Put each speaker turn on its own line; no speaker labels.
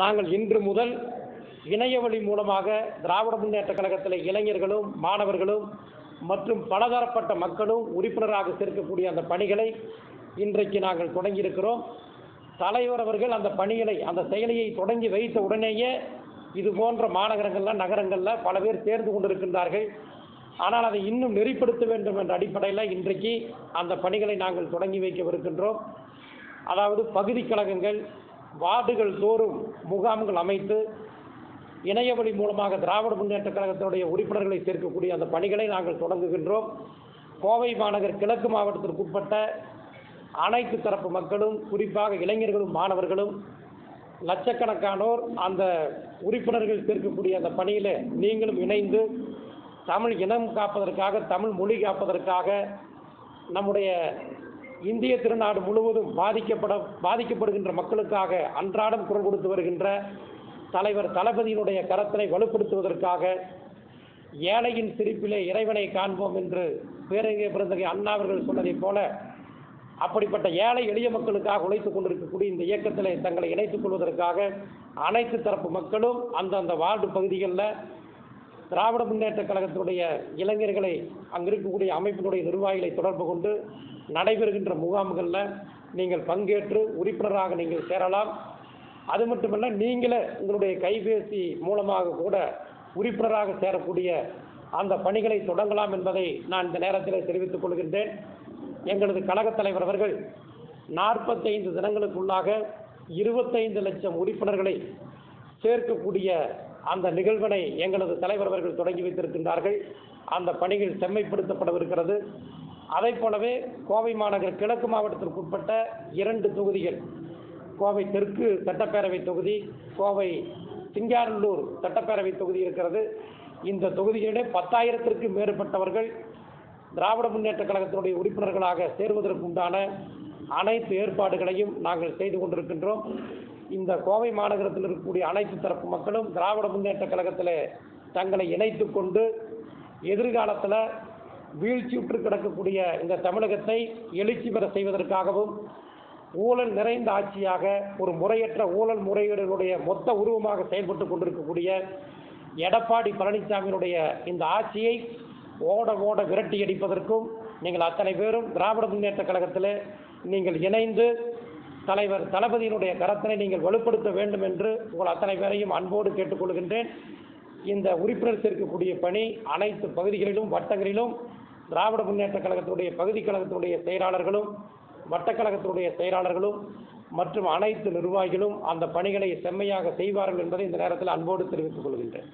நாங்கள் இன்று முதல் இணையவழி மூலமாக திராவிட முன்னேற்ற கழகத்தில் இளைஞர்களும் மாணவர்களும் மற்றும் பலதரப்பட்ட மக்களும் உறுப்பினராக சேர்க்கக்கூடிய அந்த பணிகளை இன்றைக்கு நாங்கள் தொடங்கியிருக்கிறோம். தலைவர் அவர்கள் அந்த பணிகளை அந்த செயலியை தொடங்கி வைத்த உடனேயே இது போன்ற மாநகரங்களில் நகரங்களில் பல பேர் சேர்ந்து கொண்டிருக்கின்றார்கள். ஆனால் அதை இன்னும் நெறிப்படுத்த வேண்டும் என்ற அடிப்படையில் இன்றைக்கு அந்த பணிகளை நாங்கள் தொடங்கி வைக்கவிருக்கின்றோம். அதாவது பகுதி கழகங்கள் வார்டுகள் தோறும் முகாம்கள் அமைத்து இணையவழி மூலமாக திராவிட முன்னேற்ற கழகத்தினுடைய உறுப்பினர்களை சேர்க்கக்கூடிய அந்த பணிகளை நாங்கள் தொடங்குகின்றோம். கோவை மாநகர் கிழக்கு மாவட்டத்திற்கு உட்பட்ட அனைத்து தரப்பு மக்களும் குறிப்பாக இளைஞர்களும் மாணவர்களும் லட்சக்கணக்கானோர் அந்த உறுப்பினர்கள் சேர்க்கக்கூடிய அந்த பணியில் நீங்களும் இணைந்து தமிழ் இனம் காப்பதற்காக தமிழ் மொழி காப்பதற்காக நம்முடைய இந்திய திருநாடு முழுவதும் பாதிக்கப்பட பாதிக்கப்படுகின்ற மக்களுக்காக அன்றாடம் குரல் கொடுத்து வருகின்ற தலைவர் தளபதியினுடைய கரத்தினை வலுப்படுத்துவதற்காக ஏழையின் சிரிப்பிலே இறைவனை காண்போம் என்று பேரறிஞர் பிறந்தகை அண்ணா அவர்கள் சொன்னதைப் போல அப்படிப்பட்ட ஏழை எளிய மக்களுக்காக உழைத்துக் கொண்டிருக்கக்கூடிய இந்த இயக்கத்தில் தங்களை இணைத்துக் கொள்வதற்காக அனைத்து தரப்பு மக்களும் அந்தந்த வார்டு பகுதிகளில் திராவிட முன்னேற்ற கழகத்தினுடைய இளைஞர்களை அங்கிருக்கக்கூடிய அமைப்பினுடைய நிர்வாகிகளை தொடர்பு கொண்டு நடைபெறுகின்ற முகாம்களில் நீங்கள் பங்கேற்று உறுப்பினராக நீங்கள் சேரலாம். அது மட்டுமல்ல நீங்களே உங்களுடைய கைபேசி மூலமாக கூட உறுப்பினராக சேரக்கூடிய அந்த பணிகளை தொடங்கலாம் என்பதை நான் இந்த நேரத்தில் தெரிவித்துக் கொள்கின்றேன். எங்களது கழகத் தலைவர் அவர்கள் நாற்பத்தைந்து தினங்களுக்குள்ளாக இருபத்தைந்து லட்சம் உறுப்பினர்களை சேர்க்கக்கூடிய அந்த நிகழ்வினை எங்களது தலைவர் அவர்கள் தொடங்கி வைத்திருக்கின்றார்கள். அந்த பணிகள் செம்மைப்படுத்தப்படவிருக்கிறது. அதைப் போலவே கோவை மாநகர் கிழக்கு மாவட்டத்திற்குட்பட்ட இரண்டு தொகுதிகள் கோவை தெற்கு சட்டப்பேரவை தொகுதி கோவை சிங்காரல்லூர் சட்டப்பேரவை தொகுதி இருக்கிறது. இந்த தொகுதிகளிலே பத்தாயிரத்திற்கு மேற்பட்டவர்கள் திராவிட முன்னேற்ற கழகத்தினுடைய உறுப்பினர்களாக சேருவதற்கு உண்டான அனைத்து ஏற்பாடுகளையும் நாங்கள் செய்து கொண்டிருக்கின்றோம். இந்த கோவை மாநகரத்தில் இருக்கக்கூடிய அனைத்து தரப்பு மக்களும் திராவிட முன்னேற்ற கழகத்தில் தங்களை இணைத்து கொண்டு எதிர்காலத்தில் வீழ்ச்சியுற்று கிடக்கக்கூடிய இந்த தமிழகத்தை எழுச்சி பெற செய்வதற்காகவும் ஊழல் நிறைந்த ஆட்சியாக ஒரு முறையற்ற ஊழல் முறைகேடுகளுடைய மொத்த உருவமாக செயல்பட்டு கொண்டிருக்கக்கூடிய எடப்பாடி பழனிசாமியினுடைய இந்த ஆட்சியை ஓட ஓட விரட்டி அடிப்பதற்கும் நீங்கள் அத்தனை பேரும் திராவிட முன்னேற்ற கழகத்தில் நீங்கள் இணைந்து தலைவர் தளபதியினுடைய கரத்தினை நீங்கள் வலுப்படுத்த வேண்டும் என்று உங்கள் அத்தனை பேரையும் அன்போடு கேட்டுக்கொள்கின்றேன். இந்த உறுப்பினர் சேர்க்கக்கூடிய பணி அனைத்து பகுதிகளிலும் வட்டங்களிலும் திராவிட முன்னேற்ற கழகத்தினுடைய பகுதி கழகத்தினுடைய செயலாளர்களும் வட்டக்கழகத்தினுடைய செயலாளர்களும் மற்றும் அனைத்து நிர்வாகிகளும் அந்த பணிகளை செம்மையாக செய்வார்கள் என்பதை இந்த நேரத்தில் அன்போடு தெரிவித்துக் கொள்கின்றேன்.